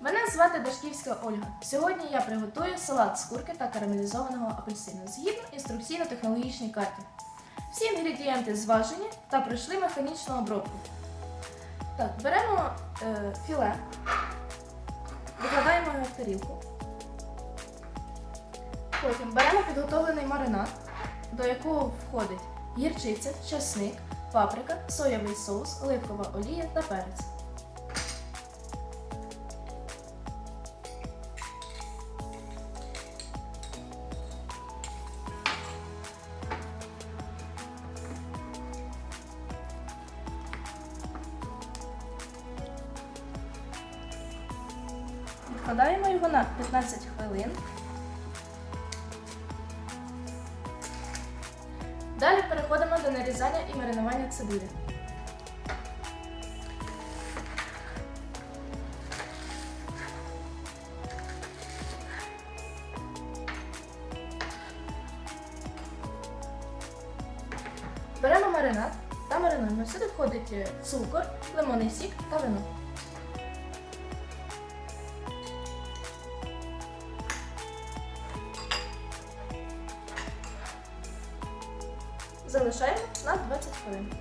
Мене звати Дашківська Ольга. Сьогодні я приготую салат з курки та карамелізованого апельсину згідно інструкційно-технологічній карті. Всі інгредієнти зважені та пройшли механічну обробку. Так, беремо е, філе, викладаємо його в тарілку. Потім беремо підготовлений маринад, до якого входить гірчиця, часник, паприка, соєвий соус, оливкова олія та перець. Відкладаємо його на 15 хвилин. Далі переходимо до нарізання і маринування цибулі. Беремо маринад та маринуємо. Сюди входить цукор, лимонний сік та вино. Залишаємо на 20 хвилин.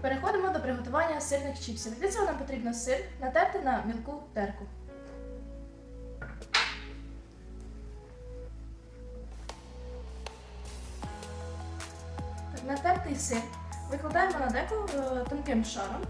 Переходимо до приготування сирних чіпсів. Для цього нам потрібно сир натерти на мілку терку. Натертий сир викладаємо на деко е, тонким шаром.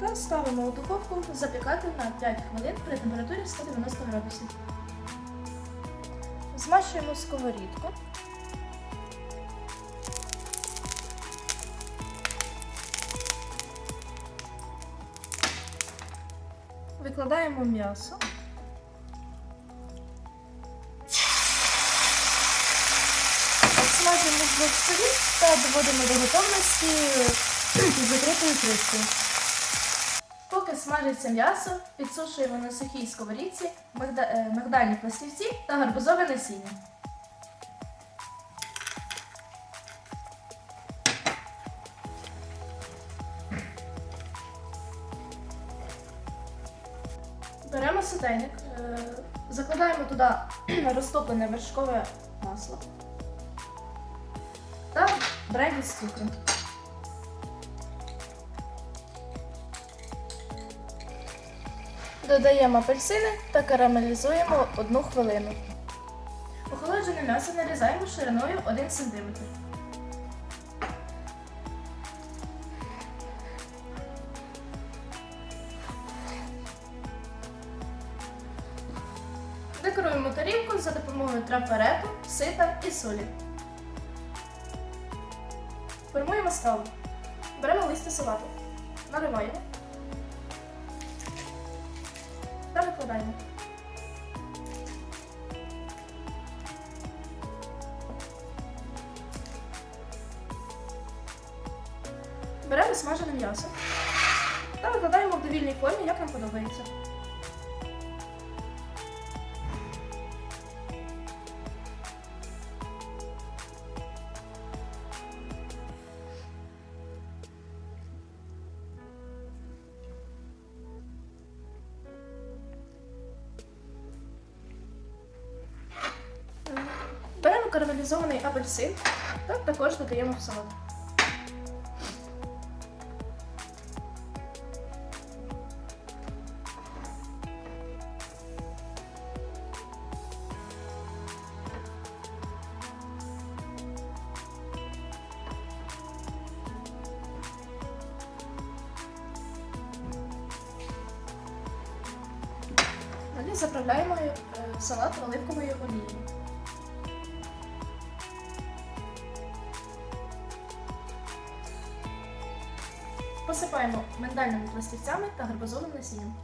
Та ставимо у духовку запікати на 5 хвилин при температурі 190 градусів. Змащуємо сковорідку. Викладаємо м'ясо. Смажимо з двох сторін та доводимо до готовності з закритою кришкою. Поки смажиться м'ясо, підсушуємо на сухій сковорідці е, мигдальні пластівці та гарбузове насіння. Беремо сотейник, е, закладаємо туди розтоплене вершкове масло та бренді з цукром. Додаємо апельсини та карамелізуємо одну хвилину. Охолоджене м'ясо нарізаємо шириною 1 см. Декоруємо тарілку за допомогою трафарету, сита і солі. Формуємо страву. Беремо листя салату. Наливаємо. Та. Беремо смажене м'ясо та викладаємо в довільній формі, як нам подобається. Карамелізований апельсин та також додаємо в салат. Далі заправляємо е, салат оливковою олією. Посипаємо миндальними пластівцями та гарбузовим насінням.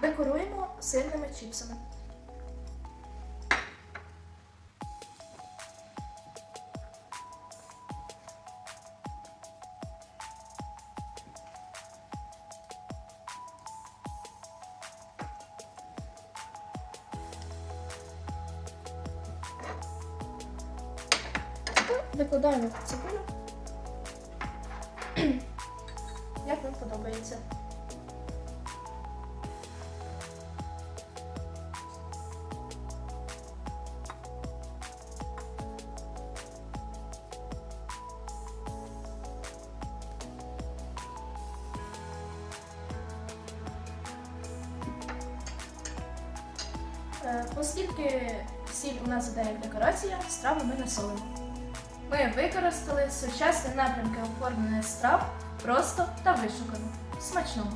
Декоруємо сильними чіпсами. Викладаємо цибулю. Як вам подобається. Е, Оскільки сіль у нас іде як декорація, страву ми не. Ми використали сучасні напрямки оформлення страв просто та вишукано. Смачного!